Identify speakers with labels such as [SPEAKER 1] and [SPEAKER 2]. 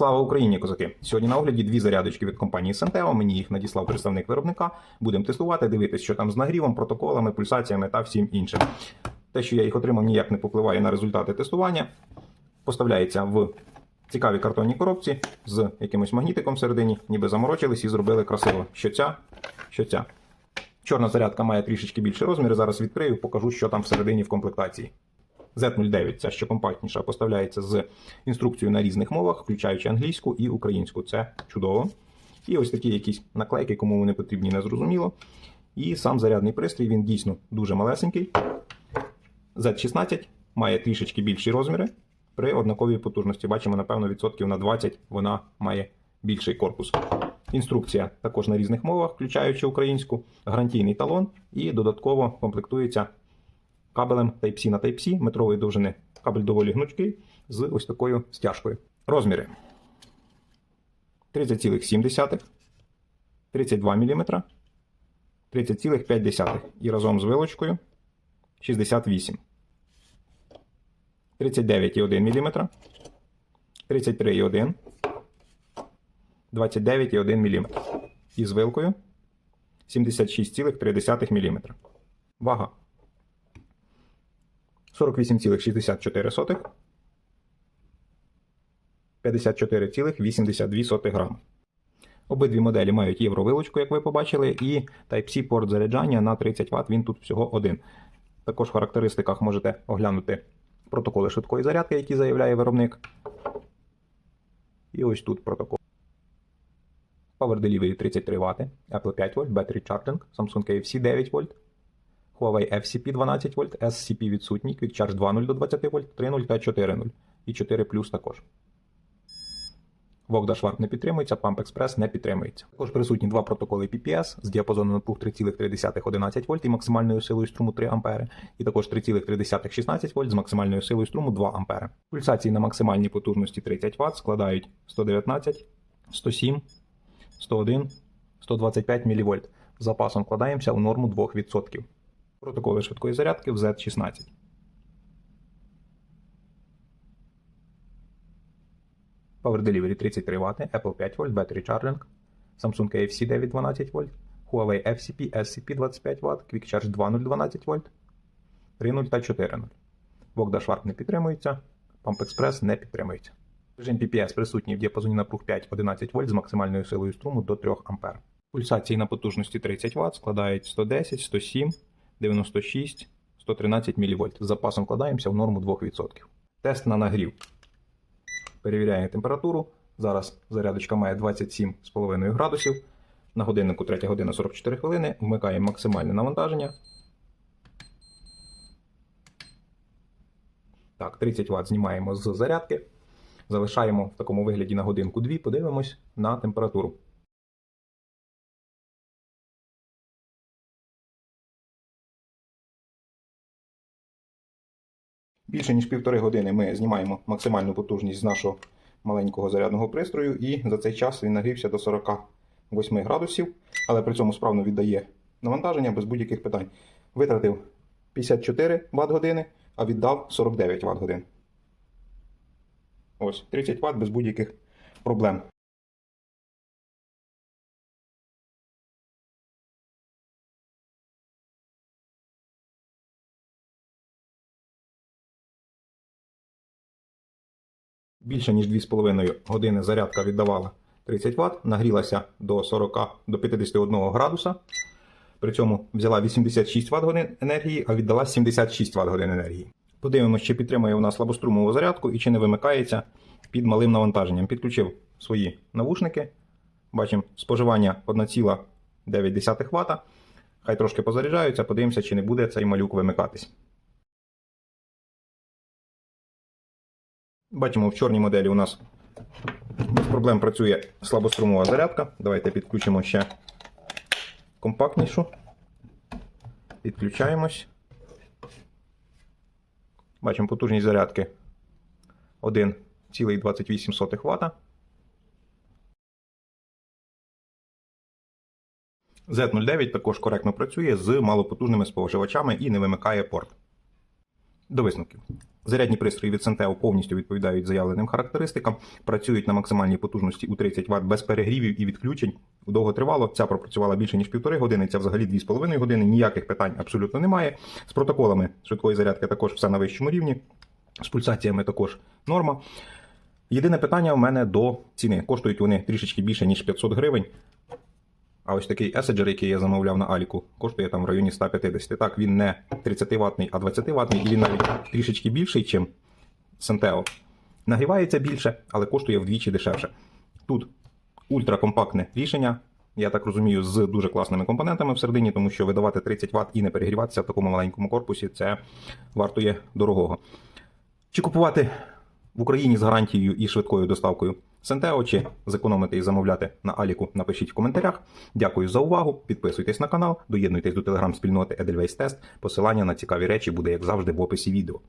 [SPEAKER 1] Слава Україні, козаки! Сьогодні на огляді дві зарядочки від компанії Santeo. Мені їх надіслав представник виробника. Будемо тестувати, дивитися, що там з нагрівом, протоколами, пульсаціями та всім іншим. Те, що я їх отримав, ніяк не попливає на результати тестування. Поставляється в цікавій картонній коробці з якимось магнітиком всередині, ніби заморочились і зробили красиво. Що ця, що ця. Чорна зарядка має трішечки більший розмір. Зараз відкрию, покажу, що там всередині в комплектації. Z09, ця що компактніша, поставляється з інструкцією на різних мовах, включаючи англійську і українську. Це чудово. І ось такі якісь наклейки, кому вони потрібні, не зрозуміло. І сам зарядний пристрій, він дійсно дуже малесенький. Z16 має трішечки більші розміри при однаковій потужності. Бачимо, напевно, відсотків на 20 вона має більший корпус. Інструкція також на різних мовах, включаючи українську, гарантійний талон і додатково комплектується кабелем Type-C на Type-C метрової довжини. Кабель доволі гнучкий з ось такою стяжкою. Розміри 30,7, 32 мм, 30,5 і разом з вилочкою 68, 39,1 мм, 33,1, 29,1 мм. І з вилкою 76,3 мм. Вага 48,64, 54,82 грами. Обидві моделі мають євровилочку, як ви побачили, і Type-C порт заряджання на 30 Вт, він тут всього один. Також в характеристиках можете оглянути протоколи швидкої зарядки, які заявляє виробник. І ось тут протокол. Power Delivery 33 Вт, Apple 5 В, Battery Charging, Samsung KFC 9 В, Huawei FCP 12 В, SCP відсутній, Quick Charge 2.0 до 20 В, 3.0 та 4.0 і 4 Plus також. Вогда Шварп не підтримується, Pump Express не підтримується. Також присутні два протоколи PPS з діапазоном напруг 3,3 11 В і максимальною силою струму 3 А, і також 3,3 16 В з максимальною силою струму 2 А. Пульсації на максимальній потужності 30 Вт складають 119, 107, 101, 125 мВ. Запасом вкладаємося у норму 2%. Протоколи швидкої зарядки в Z16. Power Delivery 33 Вт, Apple 5 В, Battery Charging, Samsung KFC 912 В, Huawei FCP SCP 25 Вт, Quick Charge 2.0 12 В, 3.0 та 4.0. Вогда Sharp не підтримується, Pump Express не підтримується. Режим PPS присутній в діапазоні напруг 5-11 В з максимальною силою струму до 3 А. Пульсації на потужності 30 Вт складають 110, 107, 96, 113 мВ. З запасом вкладаємося в норму 2%. Тест на нагрів. Перевіряємо температуру. Зараз зарядочка має 27,5 градусів. На годиннику 3 година 44 хвилини. Вмикаємо максимальне навантаження. Так, 30 Вт знімаємо з зарядки. Залишаємо в такому вигляді на годинку 2. Подивимось на температуру. Більше ніж півтори години ми знімаємо максимальну потужність з нашого маленького зарядного пристрою, і за цей час він нагрівся до 48 градусів, але при цьому справно віддає навантаження без будь-яких питань. Витратив 54 Вт години, а віддав 49 Вт годин. Ось 30 Вт без будь-яких проблем. Більше ніж 2,5 години зарядка віддавала 30 Вт, нагрілася до 40 до 51 градуса. При цьому взяла 86 Вт годин енергії, а віддала 76 Вт годин енергії. Подивимося, чи підтримує вона слабострумову зарядку і чи не вимикається під малим навантаженням. Підключив свої навушники. Бачимо споживання 1,9 Вт. Хай трошки позаряджаються, подивимося, чи не буде цей малюк вимикатись. Бачимо, в чорній моделі у нас без проблем працює слабострумова зарядка. Давайте підключимо ще компактнішу. Підключаємось. Бачимо потужність зарядки 1,28 Вт. Z09 також коректно працює з малопотужними споживачами і не вимикає порт. До висновків. Зарядні пристрої від Сентео повністю відповідають заявленим характеристикам, працюють на максимальній потужності у 30 Вт без перегрівів і відключень. Довго тривало. Ця пропрацювала більше ніж півтори години, ця взагалі 2,5 години. Ніяких питань абсолютно немає. З протоколами швидкої зарядки також все на вищому рівні. З пульсаціями також норма. Єдине питання у мене до ціни. Коштують вони трішечки більше, ніж 500 гривень. А ось такий Еседжер, який я замовляв на Аліку, коштує там в районі 150. Так, він не 30 ватний, а 20 ватний, і він навіть трішечки більший, ніж Сентео. Нагрівається більше, але коштує вдвічі дешевше. Тут ультракомпактне рішення. Я так розумію, з дуже класними компонентами всередині, тому що видавати 30 Вт і не перегріватися в такому маленькому корпусі це вартує дорогого. Чи купувати в Україні з гарантією і швидкою доставкою Сентео, чи зекономити і замовляти на Аліку, напишіть в коментарях. Дякую за увагу. Підписуйтесь на канал, доєднуйтесь до телеграм-спільноти Edelweiss Test. Посилання на цікаві речі буде, як завжди, в описі відео.